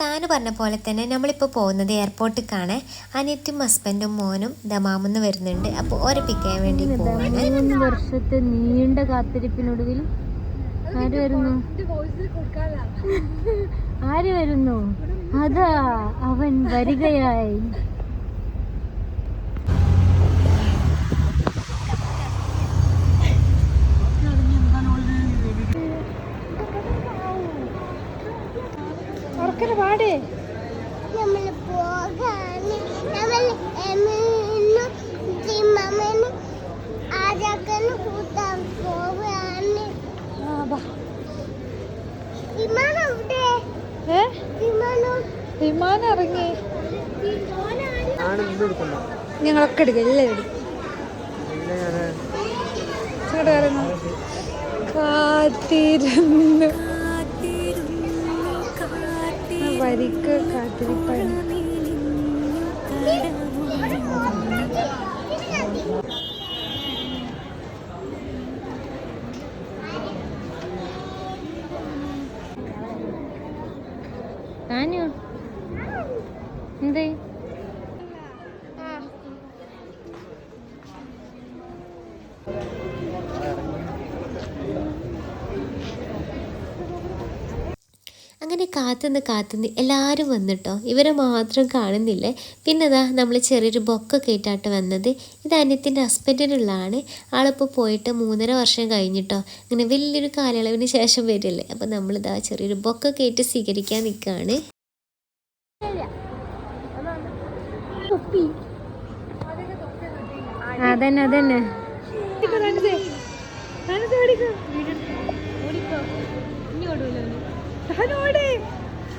താന് പറഞ്ഞ പോലെ തന്നെ നമ്മളിപ്പോൾ പോകുന്നത് എയർപോർട്ടിലേക്കാണ് അനിയത്തും ഹസ്ബൻഡും മോനും ദമാമെന്ന് വരുന്നുണ്ട്. അപ്പോൾ ഓരെ പിക്ക് വേണ്ടി പോവാണ്. മൂന്ന് വർഷത്തെ നീണ്ട കാത്തിരിപ്പിനൊടുവിൽ ആര് വരുന്നു? ആര് വരുന്നു? അതാ അവൻ വരികയായി. പാടേ. നമ്മൾ വിമാനം ഇറങ്ങി. ഞങ്ങളൊക്കെ എടുക്കും എല്ലാം എടുക്കും. കാത്തിരുന്നു. ആ വരിക്ക് കാത്തിരിപ്പാണ്. താനു? എന്തേ അങ്ങനെ കാത്തുനിന്ന് കാത്തുനിന്ന് എല്ലാവരും വന്നിട്ടോ? ഇവരെ മാത്രം കാണുന്നില്ലേ. പിന്നെ ഇതാ നമ്മൾ ചെറിയൊരു ബൊക്കൊക്കെ കേട്ടാട്ട് വന്നത്. ഇത് അനിയത്തിന്റെ ഹസ്ബൻഡിനുള്ളതാണ്. ആളിപ്പോൾ പോയിട്ട് മൂന്നര വർഷം കഴിഞ്ഞിട്ടോ? ഇങ്ങനെ വലിയൊരു കാലയളവിന് ശേഷം വരില്ലേ? അപ്പോൾ നമ്മളിതാ ചെറിയൊരു ബൊക്കൊക്കെ കേട്ട് സ്വീകരിക്കാൻ നിൽക്കുകയാണ് അതന്നെ അതന്നെ.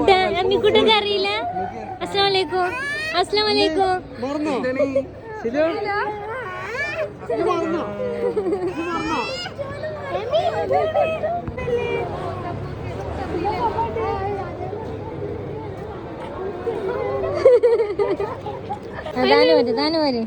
അമ്മിക്കുട്ട അമ്മിക്കുട്ടൊക്കെ അറിയില്ല. അസ്സാം വലൈക്കും അസ്സാം വലൈക്കും താനും വരും താനും വരും.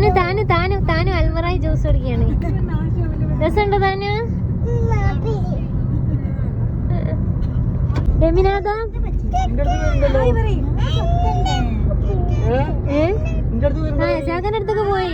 താനു താനു താനു താനു അൽമറായി ജ്യൂസ് കുടിക്കുകയാണ്. രസമുണ്ടോ താനു? രമിനാഥ ഏ? ആ ചാക്കന്റെ അടുത്തൊക്കെ പോയി.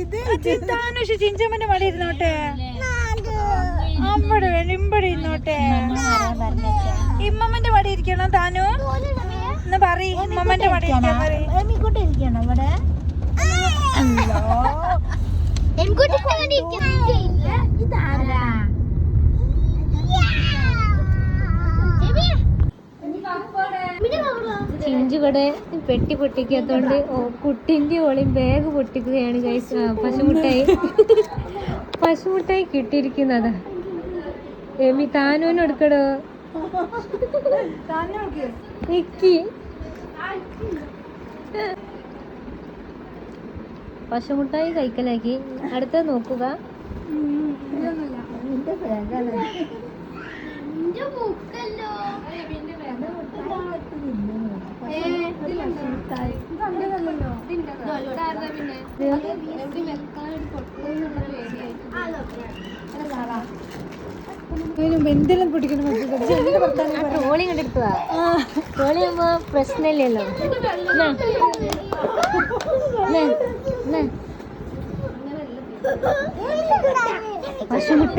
ഇതൊന്നും കുറ്റല്ല ചിഞ്ചമ്മന്റെ മടി ഇരുന്നോട്ടെ. അമ്പടെ വെളിമ്പടി ഇരുന്നോട്ടെ ഇമ്മമ്മന്റെ വടി ഇരിക്കണം താനു? എന്ന് പറയ് ഇമ്മമ്മന്റെ പടി. ചിഞ്ചുകടെ പറയ് ചിഞ്ചു ഇവിടെ പെട്ടി പൊട്ടിക്കാത്തോണ്ട് ഓ, കുട്ടിന്റെ ഓളിയും ബാഗ് പൊട്ടിക്കുകയാണ് പശുമുട്ടായി. പശുമുട്ടായി കിട്ടിയിരിക്കുന്നതാ. എമി താനൂന് എടുക്കടോ? നിക്കി. പശുമുട്ടായി കൈക്കലാക്കി അടുത്ത നോക്കുക. ട്രോളി ട്രോളി ആകുമ്പോ പ്രശ്നമില്ലല്ലോ. പശുമുട്ട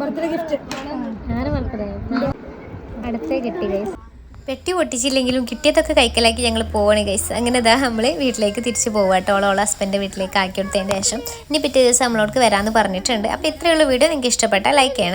ബർത്ത്ഡേ ഗിഫ്റ്റ്. ആരെ ബർത്ത്ഡേ. അടുത്തേ കിട്ടി ഗൈസ് പെട്ടി പൊട്ടിച്ചില്ലെങ്കിലും കിട്ടിയതൊക്കെ കൈക്കലാക്കി ഞങ്ങൾ പോവാണ് ഗൈസ് അങ്ങനെ ഇതാ നമ്മൾ വീട്ടിലേക്ക് തിരിച്ച് പോവാട്ടോ ഓളോ ഹസ്ബൻഡ് വീട്ടിലേക്ക് ആക്കി കൊടുത്തതിന് ശേഷം. ഇനി പിറ്റേ ദിവസം നമ്മളോട് വരാമെന്ന് പറഞ്ഞിട്ടുണ്ട്. അപ്പോൾ ഇത്രയുള്ള വീഡിയോ. നിങ്ങൾക്ക് ഇഷ്ടപ്പെട്ടാൽ ലൈക്ക് ചെയ്യണം.